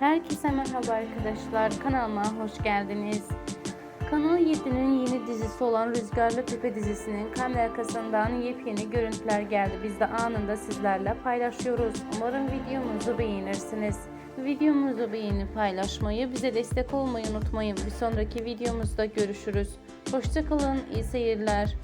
Herkese merhaba arkadaşlar. Kanalıma hoş geldiniz. Kanal 7'nin yeni dizisi olan Rüzgarlı Tepe dizisinin kamera arkasından yepyeni görüntüler geldi. Biz de anında sizlerle paylaşıyoruz. Umarım videomuzu beğenirsiniz. Videomuzu beğenip paylaşmayı, bize destek olmayı unutmayın. Bir sonraki videomuzda görüşürüz. Hoşçakalın, iyi seyirler.